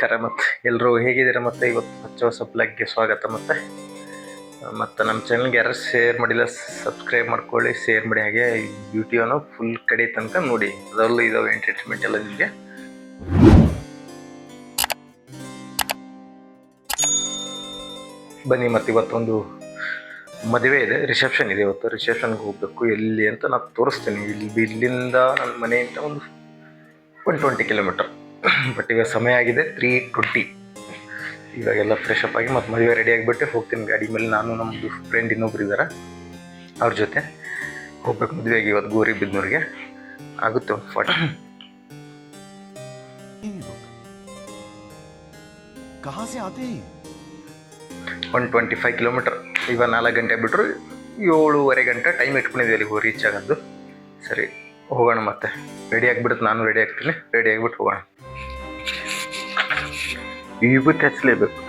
ನಮಸ್ಕಾರ ಮತ್ತು ಎಲ್ಲರೂ ಹೇಗಿದ್ದೀರಾ ಮತ್ತು? ಇವತ್ತು ಹೊಚ್ಚ ಹೊಸ ಬ್ಲಾಗ್ಗೆ ಸ್ವಾಗತ ಮತ್ತು. ಮತ್ತು ನಮ್ಮ ಚಾನಲ್ಗೆ ಯಾರು ಶೇರ್ ಮಾಡಿಲ್ಲ ಸಬ್ಸ್ಕ್ರೈಬ್ ಮಾಡ್ಕೊಳ್ಳಿ ಶೇರ್ ಮಾಡಿ ಹಾಗೆ ಈ ಫುಲ್ ಕಡೆ ತನಕ ನೋಡಿ. ಅದರಲ್ಲೂ ಇದಾವೆ ಎಂಟರ್ಟೈನ್ಮೆಂಟ್ ಎಲ್ಲ ನಿಮಗೆ. ಬನ್ನಿ ಮತ್ತು ಇವತ್ತೊಂದು ಮದುವೆ ಇದೆ ರಿಸೆಪ್ಷನ್ ಇದೆ ಇವತ್ತು. ರಿಸೆಪ್ಷನ್ಗೆ ಹೋಗಬೇಕು ಎಲ್ಲಿ ಅಂತ ನಾನು ತೋರಿಸ್ತೀನಿ. ಇಲ್ಲಿ ಇಲ್ಲಿಂದ ನನ್ನ ಮನೆಯಿಂದ ಒಂದು ಒನ್ ಟ್ವೆಂಟಿ ಕಿಲೋಮೀಟರ್ ಬಟ್ ಇವಾಗ ಸಮಯ ಆಗಿದೆ ತ್ರೀ ಟ್ವೆಂಟಿ ಇವಾಗೆಲ್ಲ ಫ್ರೆಶ್ ಅಪ್ ಆಗಿ ಮತ್ತು ಮದುವೆ ರೆಡಿ ಆಗಿಬಿಟ್ಟೆ ಹೋಗ್ತೀನಿ ಗಾಡಿ ಮೇಲೆ. ನಾನು ನಮ್ಮದು ಫ್ರೆಂಡ್ ಇನ್ನೊಬ್ರು ಇದ್ದಾರೆ ಅವ್ರ ಜೊತೆ ಹೋಗ್ಬೇಕು ಮದುವೆಗೆ ಇವತ್ತು ಗೋರಿ ಬಿದ್ದನವ್ರಿಗೆ ಆಗುತ್ತೆ ಒಂದು photo one twenty five kilometre ಈಗ ನಾಲ್ಕು ಗಂಟೆ ಬಿಟ್ಟರು ಏಳೂವರೆ ಗಂಟೆ ಟೈಮ್ ಇಟ್ಕೊಂಡಿದ್ವಿ ಅಲ್ಲಿಗೆ ರೀಚ್ ಆಗೋದು ಸರಿ ಹೋಗೋಣ ಮತ್ತೆ. ರೆಡಿ ಆಗಿಬಿಡುತ್ತೆ. ನಾನು ರೆಡಿ ಆಗ್ತೀನಿ. ರೆಡಿ ಆಗಿಬಿಟ್ಟು ಹೋಗೋಣ. ವಿಭೂತಿ ಹಚ್ಚಲೇಬೇಕು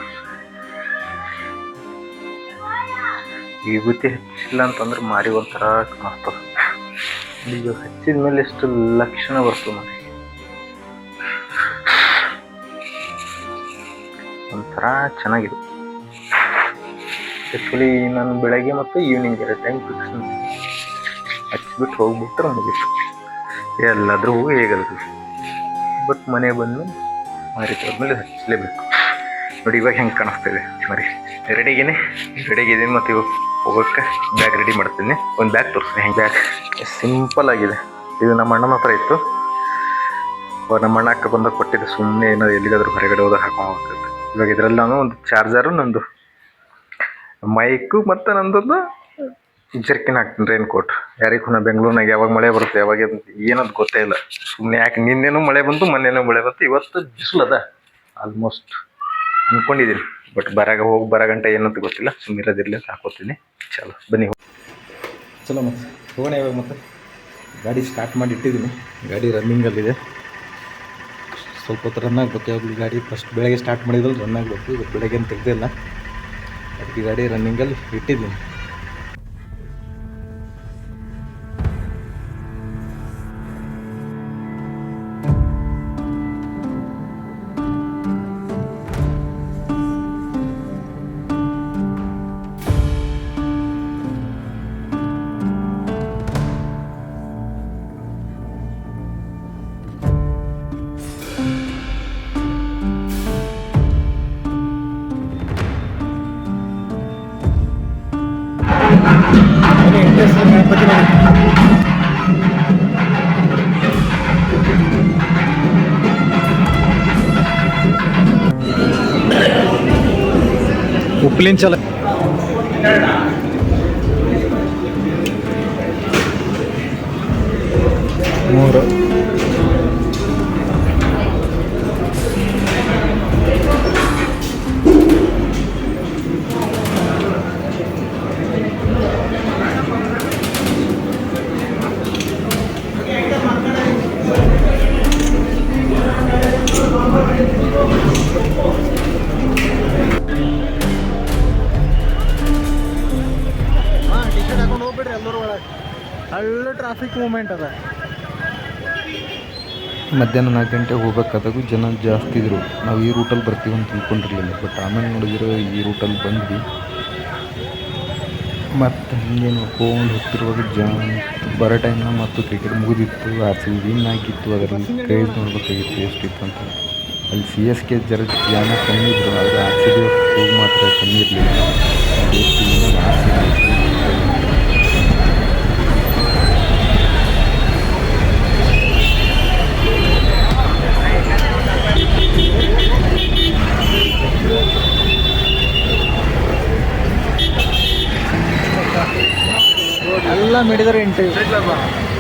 ವಿಭೂತಿ ಹಚ್ಚಿಲ್ಲ ಅಂತಂದ್ರೆ ಮಾರಿ ಒಂಥರ ಕಾಣಿಸ್ತದೆ ಈಗ ಹಚ್ಚಿದ ಮೇಲೆ ಎಷ್ಟು ಲಕ್ಷಣ ಬರ್ತದೆ ಮನೆ ಒಂಥರ ಚೆನ್ನಾಗಿದೆ ಆ್ಯಕ್ಚುಲಿ ನಾನು ಬೆಳಗ್ಗೆ ಮತ್ತು ಈವ್ನಿಂಗ್ ಎರಡು ಟೈಮ್ ಫಿಕ್ಸ್ ಹಚ್ಬಿಟ್ಟು ಹೋಗ್ಬಿಟ್ರೆ ಮುಗಿತು ಎಲ್ಲಾದರೂ ಹೋಗಿ ಹೇಗಲ್ರಿ ಬಟ್ ಮನೆಗೆ ಬಂದಮೇಲೆ ಮಾರಿ ಮೇಲೆ ಹಚ್ಚಲೇಬೇಕು ನೋಡಿ, ಇವಾಗ ಹೆಂಗೆ ಕಾಣಿಸ್ತಿದೆ ಮರಿ ರೆಡಿಗೇನೆ ರೆಡಿಗಿದ್ದೀನಿ ಮತ್ತು ಇವಾಗ ಹೋಗೋಕ್ಕೆ ಬ್ಯಾಗ್ ರೆಡಿ ಮಾಡ್ತೀನಿ. ಒಂದು ಬ್ಯಾಗ್ ತೋರಿಸ್ತೀನಿ. ಹೆಂಗೆ ಬ್ಯಾಗ್ ಸಿಂಪಲ್ ಆಗಿದೆ. ಇದು ನಮ್ಮ ಅಣ್ಣನ ಹತ್ರ ಇತ್ತು. ನಮ್ಮ ಅಣ್ಣ ಅಕ್ಕ ಬಂದಾಗ ಕೊಟ್ಟಿದ್ದು. ಸುಮ್ಮನೆ ಏನೋ ಎಲ್ಲಿಗಾದರೂ ಹೊರಗಡೆ ಹೋದಾಗ ಹಾಕೊಂಡು ಇವಾಗ ಇದರಲ್ಲಿ ನಾನು ಒಂದು ಚಾರ್ಜರು ನಂದು ಮೈಕು ಮತ್ತು ನಂದೊಂದು ಜರ್ಕಿನ್ ಹಾಕ್ತೀನಿ ರೈನ್ ಕೋಟ್ ಯಾರಿಗೆ ನಾ ಬೆಂಗಳೂರಿನಾಗ ಯಾವಾಗ ಮಳೆ ಬರುತ್ತೆ, ಯಾವಾಗ ಏನದು ಗೊತ್ತೇ ಇಲ್ಲ. ಸುಮ್ಮನೆ ಯಾಕೆ ನಿನ್ನೆನೂ ಮಳೆ ಬಂತು, ಮೊನ್ನೆನೂ ಮಳೆ ಬಂತು, ಇವತ್ತು ಬಿಸಿಲದ ಆಲ್ಮೋಸ್ಟ್ ಅಂದ್ಕೊಂಡಿದ್ದೀನಿ ಬಟ್ ಬರಾಗ ಹೋಗಿ ಬರೋ ಗಂಟೆ ಏನಂತ ಗೊತ್ತಿಲ್ಲ ಸುಮ್ಮನೆ ಅಂತ ಹಾಕೋತೀನಿ. ಚಲೋ, ಬನ್ನಿ ಚಲೋ ಮತ್ತೆ. ಹೋಗೋಣ ಇವಾಗ ಮತ್ತೆ. ಗಾಡಿ ಸ್ಟಾರ್ಟ್ ಮಾಡಿ ಇಟ್ಟಿದ್ದೀನಿ ಗಾಡಿ ರನ್ನಿಂಗಲ್ಲಿದೆ ಸ್ವಲ್ಪ ಹೊತ್ತು ರನ್ ಆಗಬೇಕು. ಯಾವಾಗಲೂ ಗಾಡಿ ಫಸ್ಟ್ ಬೆಳಗ್ಗೆ ಸ್ಟಾರ್ಟ್ ಮಾಡಿದ್ರೆ ರನ್ ಆಗಬೇಕು. ಇವತ್ತು ಬೆಳಗ್ಗೆ ಅಂತ ತೆಗ್ದಿಲ್ಲ ಅದಕ್ಕೆ ಗಾಡಿ ರನ್ನಿಂಗಲ್ಲಿ ಇಟ್ಟಿದ್ದೀನಿ ಉಪ್ಲಿನ ಚಲ ಹಳ್ಳ ಟ್ರಾಫಿಕ್ ಮೂಮೆಂಟ್ ಅದ. ಮಧ್ಯಾಹ್ನ ನಾಲ್ಕು ಗಂಟೆಗೆ ಹೋಗ್ಬೇಕಾದಾಗ ಜನ ಜಾಸ್ತಿ ಇದ್ರು. ನಾವು ಈ ರೂಟಲ್ಲಿ ಬರ್ತೀವಿ ಅಂತ ತಿಳ್ಕೊಂಡಿರಲಿಲ್ಲ ಬಟ್ ಆಮೇಲೆ ನೋಡಿದ್ರೆ ಈ ರೂಟಲ್ಲಿ ಬಂದ್ವಿ. ಮತ್ತು ಹಿಂಗೆ ನೋಡ್ಕೊಂಡು ಹೋಗ್ತಿರುವಾಗ ಜನ ಬರೋ ಟೈಮ್ನ ಮತ್ತು ಕ್ರಿಕೆಟ್ ಮುಗಿದಿತ್ತು, ಆರ್ ಸಿ ವಿನ್ ಆಗಿತ್ತು, ಅದರಲ್ಲಿ ಕ್ರೇಜ್ ನೋಡ್ಬೇಕಾಗಿತ್ತು ಎಷ್ಟಿತ್ತು ಅಂತ. ಅಲ್ಲಿ ಸಿ ಎಸ್ ಕೆ ಜರ ಜನ ಕಮ್ಮಿ ಇದ್ರು, ಆದರೆ ಆರ್ ಸಿ ಮಾತ್ರ ಕಮ್ಮಿ ಇರಲಿಲ್ಲ. ಮಿಡಿದ್ರೆ ಇಂಟರ್ವ್ಯೂ